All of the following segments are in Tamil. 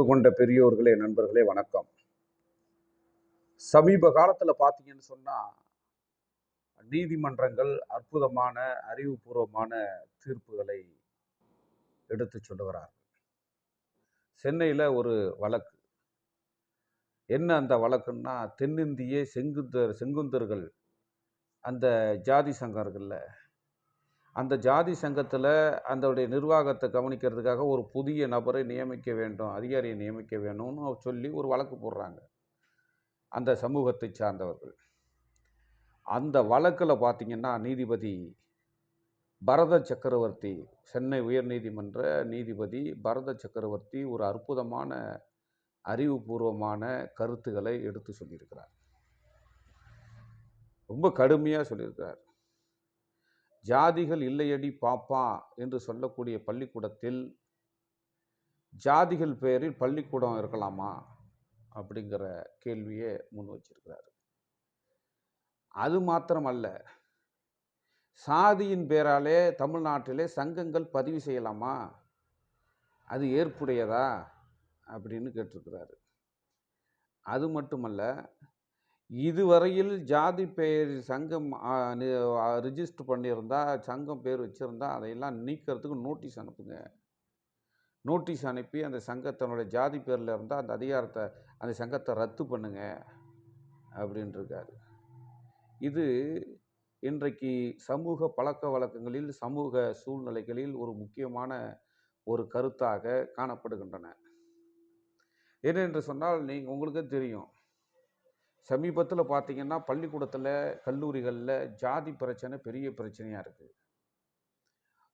அன்பு கொண்ட பெரியோர்களே நண்பர்களே வணக்கம். சமீப காலத்தில் பார்த்தீங்கன்னு சொன்னால் நீதிமன்றங்கள் அற்புதமான அறிவுபூர்வமான தீர்ப்புகளை எடுத்து சொல்லுகிறார்கள். சென்னையில் ஒரு வழக்கு. என்ன அந்த வழக்குன்னா தென்னிந்திய செங்குந்தர் செங்குந்தர்கள் அந்த ஜாதி சங்கம் இருக்குல்ல அந்த ஜாதி சங்கத்தில் அதோடைய நிர்வாகத்தை கவனிக்கிறதுக்காக ஒரு புதிய நபரை நியமிக்க வேண்டும் அதிகாரியை நியமிக்க வேணும்னு சொல்லி ஒரு வழக்கு போடுறாங்க. அந்த சமூகத்தை சார்ந்தவர்கள். அந்த வழக்கில் பார்த்திங்கன்னா நீதிபதி பரத சக்கரவர்த்தி சென்னை உயர்நீதிமன்ற நீதிபதி பரத சக்கரவர்த்தி ஒரு அற்புதமான அறிவுபூர்வமான கருத்துக்களை எடுத்து சொல்லியிருக்கிறார். ரொம்ப கடுமையாக சொல்லியிருக்கிறார். ஜாதிகள் இல்லையடி பாப்பா என்று சொல்லக்கூடிய பள்ளிக்கூடத்தில் ஜாதிகள் பெயரில் பள்ளிக்கூடம் இருக்கலாமா அப்படிங்கிற கேள்வியை முன் வச்சிருக்கிறார். அது மாத்திரமல்ல. சாதியின் பேராலே தமிழ்நாட்டிலே சங்கங்கள் பதிவு செய்யலாமா? அது ஏற்புடையதா? அப்படின்னு கேட்டிருக்கிறாரு. அது மட்டுமல்ல இதுவரையில் ஜாதி பெயர் சங்கம் ரிஜிஸ்டர் பண்ணியிருந்தா சங்கம் பேர் வச்சுருந்தா அதையெல்லாம் நீக்கிறதுக்கு நோட்டீஸ் அனுப்புங்க. நோட்டீஸ் அனுப்பி அந்த சங்கத்தினுடைய ஜாதி பேரில் இருந்தால் அந்த அதிகாரத்தை அந்த சங்கத்தை ரத்து பண்ணுங்க அப்படின்ட்டுருக்காரு இது இன்றைக்கு சமூக பழக்க வழக்கங்களில் சமூக சூழ்நிலைகளில் ஒரு முக்கியமான ஒரு கருத்தாக காணப்படுகின்றன. ஏனென்று சொன்னால் நீங்கள் உங்களுக்கே தெரியும். சமீபத்தில் பார்த்தீங்கன்னா பள்ளிக்கூடத்தில் கல்லூரிகளில் ஜாதி பிரச்சனை பெரிய பிரச்சனையாக இருக்குது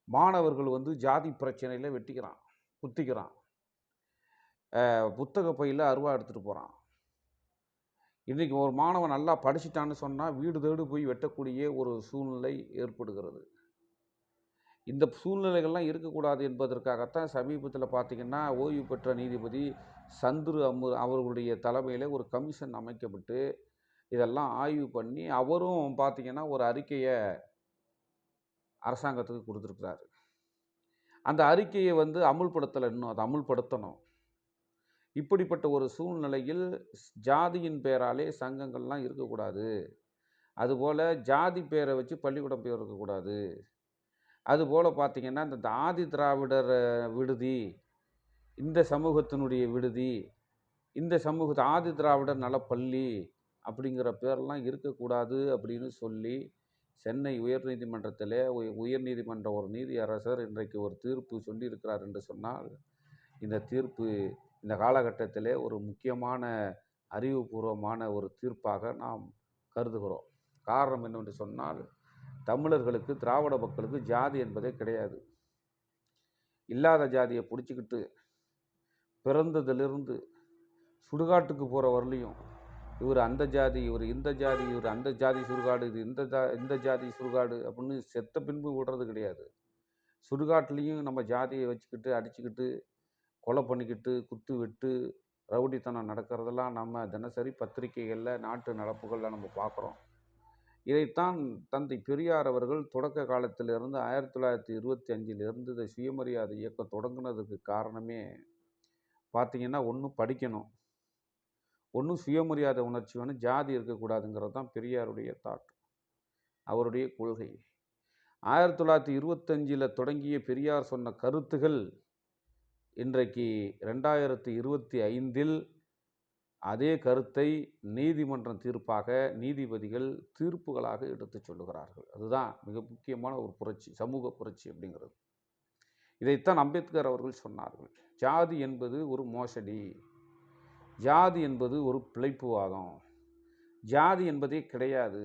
மாணவர்கள் வந்து ஜாதி பிரச்சனையில் வெட்டிக்கிறான் குத்திக்கிறான். புத்தக பையில் அருவா எடுத்துகிட்டு போகிறான் இன்றைக்கி ஒரு மாணவன் நல்லா படிச்சிட்டான்னு சொன்னால் வீடு தேடு போய் வெட்டக்கூடிய ஒரு சூழ்நிலை ஏற்படுகிறது. இந்த சூழ்நிலைகள்லாம் இருக்கக்கூடாது என்பதற்காகத்தான் சமீபத்தில் பார்த்திங்கன்னா ஓய்வு பெற்ற நீதிபதி சந்துரு அம்மு அவர்களுடைய தலைமையில் ஒரு கமிஷன் அமைக்கப்பட்டு இதெல்லாம் ஆய்வு பண்ணி அவரும் பார்த்திங்கன்னா ஒரு அறிக்கையை அரசாங்கத்துக்கு கொடுத்துருக்குறாரு. அந்த அறிக்கையை வந்து அமுல்படுத்தலை இன்னும் அதை அமுல்படுத்தணும். இப்படிப்பட்ட ஒரு சூழ்நிலையில் ஜாதியின் பேராலே சங்கங்கள்லாம் இருக்கக்கூடாது. அதுபோல் ஜாதி பேரை வச்சு பள்ளிக்கூடம் பேர் இருக்கக்கூடாது. அதுபோல் பார்த்திங்கன்னா இந்த ஆதி திராவிடர் விடுதி இந்த சமூகத்தினுடைய விடுதி இந்த சமூகத்து ஆதி திராவிடர் நலப்பள்ளி அப்படிங்கிற பேரெல்லாம் இருக்கக்கூடாது அப்படின்னு சொல்லி சென்னை உயர்நீதிமன்றத்தில் உயர்நீதிமன்ற ஒரு நீதியரசர் இன்றைக்கு ஒரு தீர்ப்பு சொல்லியிருக்கிறார் என்று சொன்னால் இந்த தீர்ப்பு இந்த காலகட்டத்தில் ஒரு முக்கியமான அறிவுபூர்வமான ஒரு தீர்ப்பாக நாம் கருதுகிறோம். காரணம் என்னவென்று சொன்னால் தமிழர்களுக்கு திராவிட மக்களுக்கு ஜாதி என்பதே கிடையாது. இல்லாத ஜாதியை பிடிச்சிக்கிட்டு பிறந்ததிலிருந்து சுடுகாட்டுக்கு போகிற வரலையும். இவர் அந்த ஜாதி இவர் இந்த ஜாதி இவர் அந்த ஜாதி சுடுகாடு இது இந்த ஜா இந்த ஜாதி சுடுகாடு அப்படின்னு செத்த பின்பு விடுறது கிடையாது. சுடுகாட்லேயும் நம்ம ஜாதியை வச்சுக்கிட்டு அடிச்சுக்கிட்டு கொலை பண்ணிக்கிட்டு குத்து வெட்டு ரவுடித்தனம் நடக்கிறதெல்லாம் நம்ம தினசரி பத்திரிகைகளில் நாட்டு நடப்புகளில் நம்ம பார்க்குறோம். இதைத்தான் தந்தை பெரியார் அவர்கள் தொடக்க காலத்திலிருந்து ஆயிரத்தி தொள்ளாயிரத்தி இருபத்தி அஞ்சிலிருந்து இந்த சுயமரியாதை இயக்கம் தொடங்கினதுக்கு காரணமே பார்த்திங்கன்னா ஒன்று படிக்கணும். ஒன்றும் சுயமரியாதை உணர்ச்சி வேணும். ஜாதி இருக்கக்கூடாதுங்கிறது தான் பெரியாருடைய தாட். அவருடைய கொள்கை. ஆயிரத்தி தொள்ளாயிரத்தி இருபத்தஞ்சில் தொடங்கிய பெரியார் சொன்ன கருத்துகள் இன்றைக்கு ரெண்டாயிரத்தி இருபத்தி ஐந்தில் அதே கருத்தை நீதிமன்றம் தீர்ப்பாக நீதிபதிகள் தீர்ப்புகளாக எடுத்து சொல்லுகிறார்கள். அதுதான் மிக முக்கியமான ஒரு புரட்சி சமூக புரட்சி அப்படிங்கிறது. இதைத்தான் அம்பேத்கர் அவர்கள் சொன்னார்கள். ஜாதி என்பது ஒரு மோசடி ஜாதி என்பது ஒரு பிழைப்புவாதம் ஜாதி என்பதே கிடையாது.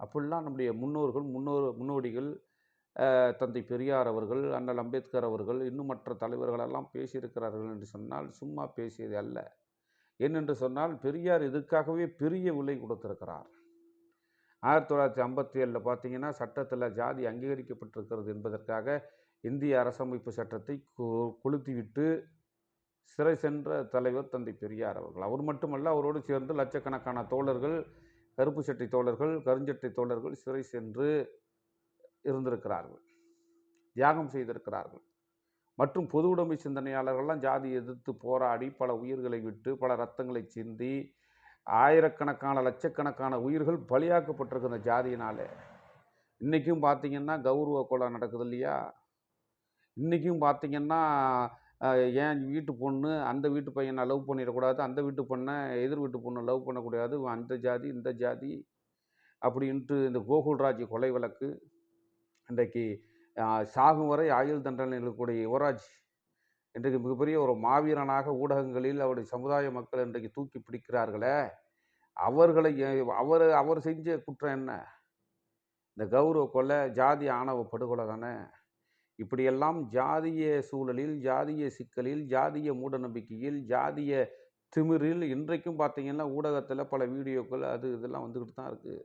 அப்படிலாம் நம்முடைய முன்னோர்கள் முன்னோர் முன்னோடிகள் தந்தை பெரியார் அவர்கள் அண்ணல் அம்பேத்கர் அவர்கள் இன்னும் மற்ற தலைவர்களெல்லாம் பேசியிருக்கிறார்கள் என்று சொன்னால் சும்மா பேசியது அல்ல. ஏனென்று சொன்னால் பெரியார் இதுக்காகவே பெரிய விலை கொடுத்திருக்கிறார். ஆயிரத்தி தொள்ளாயிரத்தி ஐம்பத்தி ஏழில் பார்த்தீங்கன்னா சட்டத்தில் ஜாதி அங்கீகரிக்கப்பட்டிருக்கிறது என்பதற்காக இந்திய அரசமைப்பு சட்டத்தை கொளுத்திவிட்டு சிறை சென்ற தலைவர் தந்தை பெரியார் அவர்கள். அவர் மட்டுமல்ல அவரோடு சேர்ந்து லட்சக்கணக்கான தோழர்கள் கருப்பு சட்டை தோழர்கள் கருஞ்சட்டை தோழர்கள் சிறை சென்று இருந்திருக்கிறார்கள். தியாகம் செய்திருக்கிறார்கள். மற்றும் பொது உடைமை சிந்தனையாளர்கள்லாம் ஜாதி எதிர்த்து போராடி பல உயிர்களை விட்டு பல ரத்தங்களை சிந்தி ஆயிரக்கணக்கான லட்சக்கணக்கான உயிர்கள் பலியாக்கப்பட்டிருக்கு இந்த ஜாதியினாலே. இன்றைக்கும் பார்த்தீங்கன்னா கௌரவ கொலை நடக்குது இல்லையா? இன்றைக்கும் பார்த்தீங்கன்னா ஏன் வீட்டு பொண்ணு அந்த வீட்டு பையனை லவ் பண்ணிடக்கூடாது அந்த வீட்டு பொண்ணை எதிர் வீட்டு பொண்ணை லவ் பண்ணக்கூடாது அந்த ஜாதி இந்த ஜாதி அப்படின்ட்டு இந்த கோகுல்ராஜ் கொலை வழக்கு இன்றைக்கு சாகும் வரை ஆயுள் தண்டனை இருக்கக்கூடிய யுவராஜ் இன்றைக்கு மிகப்பெரிய ஒரு மாவீரனாக ஊடகங்களில் அவருடைய சமுதாய மக்கள் இன்றைக்கு தூக்கி பிடிக்கிறார்களே. அவர்களை அவர் அவர் செஞ்ச குற்றம் என்ன? இந்த கௌரவ கொலை ஜாதி ஆணவ படுகொலை தானே? இப்படியெல்லாம் ஜாதிய சூழலில் ஜாதிய சிக்கலில் ஜாதிய மூடநம்பிக்கையில் ஜாதிய திமிரில் இன்றைக்கும் பார்த்தீங்கன்னா ஊடகத்தில் பல வீடியோக்கள் அது இதெல்லாம் வந்துக்கிட்டு தான் இருக்குது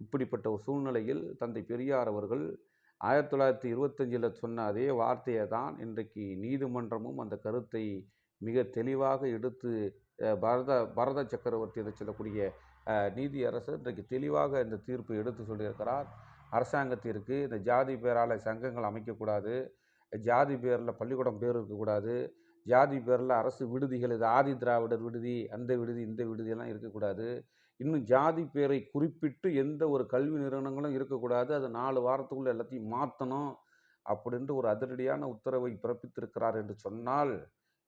இப்படிப்பட்ட ஒரு சூழ்நிலையில் தந்தை பெரியார் அவர்கள் ஆயிரத்தி தொள்ளாயிரத்தி இருபத்தஞ்சில் சொன்ன அதே வார்த்தையை தான் இன்றைக்கு நீதிமன்றமும் அந்த கருத்தை மிக தெளிவாக எடுத்து பரத பரத சக்கரவர்த்தி என்று சொல்லக்கூடிய நீதியரசர் இன்றைக்கு தெளிவாக இந்த தீர்ப்பை எடுத்து சொல்லியிருக்கிறார். அரசாங்கத்திற்கு இந்த ஜாதி பேரால் சங்கங்கள் அமைக்கக்கூடாது. ஜாதி பேரில் பள்ளிக்கூடம் பேர் இருக்கக்கூடாது. ஜாதி பேரில் அரசு விடுதிகள் இது ஆதி திராவிடர் விடுதி அந்த விடுதி இந்த விடுதியெல்லாம் இருக்கக்கூடாது. இன்னும் ஜாதி பேரை குறிப்பிட்டு எந்த ஒரு கல்வி நிறுவனங்களும் இருக்கக்கூடாது. அது நாலு வாரத்துக்குள்ள எல்லாத்தையும் மாற்றணும் அப்படின்ட்டு ஒரு அதிரடியான உத்தரவை பிறப்பித்திருக்கிறார் என்று சொன்னால்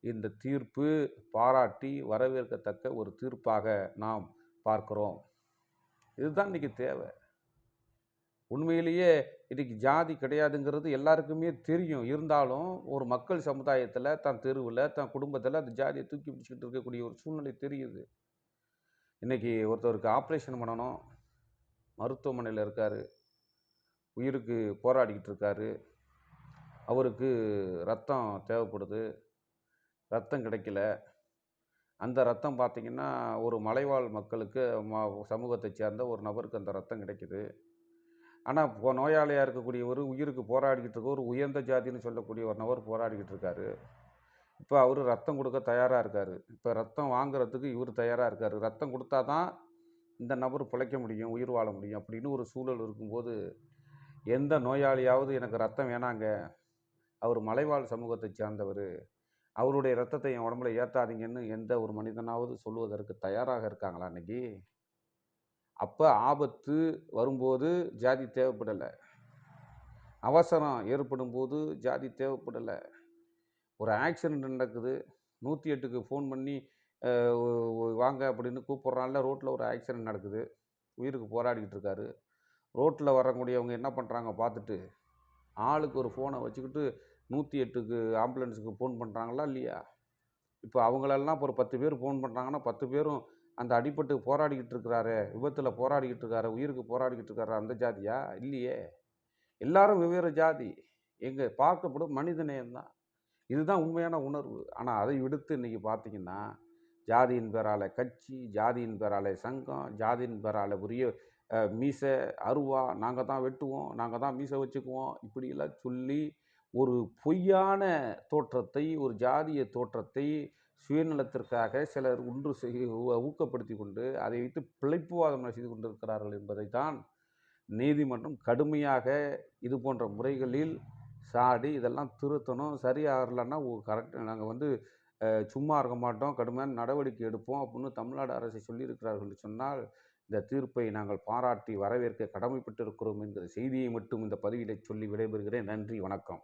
இந்த தீர்ப்பு பாராட்டி வரவேற்கத்தக்க ஒரு தீர்ப்பாக நாம் பார்க்கிறோம். இதுதான் இன்றைக்கி தேவை. உண்மையிலேயே இன்றைக்கி ஜாதி கிடையாதுங்கிறது எல்லாருக்குமே தெரியும். இருந்தாலும் ஒரு மக்கள் சமுதாயத்தில் தன் தெருவில் தன் குடும்பத்தில் அந்த ஜாதியை தூக்கி பிடிச்சிக்கிட்டு இருக்கக்கூடிய ஒரு சூழ்நிலை தெரியுது. இன்றைக்கி ஒருத்தருக்கு ஆப்ரேஷன் பண்ணணும். மருத்துவமனையில் இருக்கார். உயிருக்கு போராடிக்கிட்டு இருக்காரு. அவருக்கு ரத்தம் தேவைப்படுது. ரத்தம் கிடைக்கல. அந்த ரத்தம் பார்த்திங்கன்னா ஒரு மலைவாழ் மக்களுக்கு ம- சமூகத்தை சேர்ந்த ஒரு நபருக்கு அந்த ரத்தம் கிடைக்குது. ஆனால் இப்போ நோயாளியாக இருக்கக்கூடியவர் உயிருக்கு போராடிக்கிட்டு இருக்க ஒரு உயர்ந்த ஜாதின்னு சொல்லக்கூடிய ஒரு நபர் போராடிக்கிட்டு இருக்காரு. இப்போ அவர் ரத்தம் கொடுக்க தயாராக இருக்கார். இப்போ ரத்தம் வாங்குறதுக்கு இவர் தயாராக இருக்கார். ரத்தம் கொடுத்தா தான் இந்த நபர் பிழைக்க முடியும் உயிர் வாழ முடியும் அப்படின்னு ஒரு சூழல் இருக்கும்போது எந்த நோயாளியாவது எனக்கு ரத்தம் வேணாங்க. அவர் மலைவாழ் சமூகத்தை சேர்ந்தவர். அவருடைய ரத்தத்தை என் உடம்புல ஏற்றாதீங்கன்னு எந்த ஒரு மனிதனாவது சொல்லுவதற்கு தயாராக இருக்காங்களா இன்னைக்கு? அப்போ ஆபத்து வரும்போது ஜாதி தேவைப்படலை. அவசரம் ஏற்படும் போது ஜாதி தேவைப்படலை. ஒரு ஆக்சிடெண்ட் நடக்குது. நூற்றி எட்டுக்கு ஃபோன் பண்ணி வாங்க அப்படின்னு கூப்பிட்றான்ல ரோட்டில் ஒரு ஆக்சிடெண்ட் நடக்குது. உயிருக்கு போராடிக்கிட்டு இருக்காரு. ரோட்டில் வரக்கூடியவங்க என்ன பண்ணுறாங்க பார்த்துட்டு ஆளுக்கு ஒரு ஃபோனை வச்சுக்கிட்டு நூற்றி எட்டுக்கு ஆம்புலன்ஸுக்கு ஃபோன் பண்ணுறாங்களா இல்லையா? இப்போ அவங்களெல்லாம் இப்போ ஒரு பத்து பேர் ஃபோன் பண்ணுறாங்கன்னா பத்து பேரும் அந்த அடிப்பட்டு போராடிக்கிட்டு இருக்கிறாரு விபத்தில் போராடிக்கிட்டு இருக்காரு உயிருக்கு போராடிக்கிட்டு இருக்காரு அந்த ஜாதியா? இல்லையே. எல்லாரும் வெவ்வேறு ஜாதி. எங்கள் பார்க்கப்படும் மனிதநேயம்தான். இதுதான் உண்மையான உணர்வு. ஆனால் அதை விடுத்து இன்றைக்கி பார்த்தீங்கன்னா ஜாதியின் பேரால கட்சி ஜாதியின் பேரால சங்கம் ஜாதியின் பேரால உரிய மீசை அருவா நாங்கள் தான் வெட்டுவோம் நாங்கள் தான் மீசை வச்சுக்குவோம் இப்படியெல்லாம் சொல்லி ஒரு பொய்யான தோற்றத்தை ஒரு ஜாதிய தோற்றத்தை சுயநலத்திற்காக சிலர் ஒன்று செய்- ஊக்கப்படுத்தி கொண்டு அதை வைத்து பிழைப்புவாதம் செய்து கொண்டிருக்கிறார்கள் என்பதைத்தான் நீதிமன்றம் கடுமையாக இது போன்ற முறைகளில் சாடி இதெல்லாம் திருத்தணும். சரியாகலைன்னா கரெக்ட் நாங்கள் வந்து சும்மா இருக்க மாட்டோம். கடுமையான நடவடிக்கை எடுப்போம் அப்படின்னு தமிழ்நாடு அரசு சொல்லியிருக்கிறார்கள். சொன்னால் இந்த தீர்ப்பை நாங்கள் பாராட்டி வரவேற்க கடமைப்பட்டிருக்கிறோம் என்கிற செய்தியை மட்டும் இந்த பதிவிலே சொல்லி விடைபெறுகிறேன். நன்றி வணக்கம்.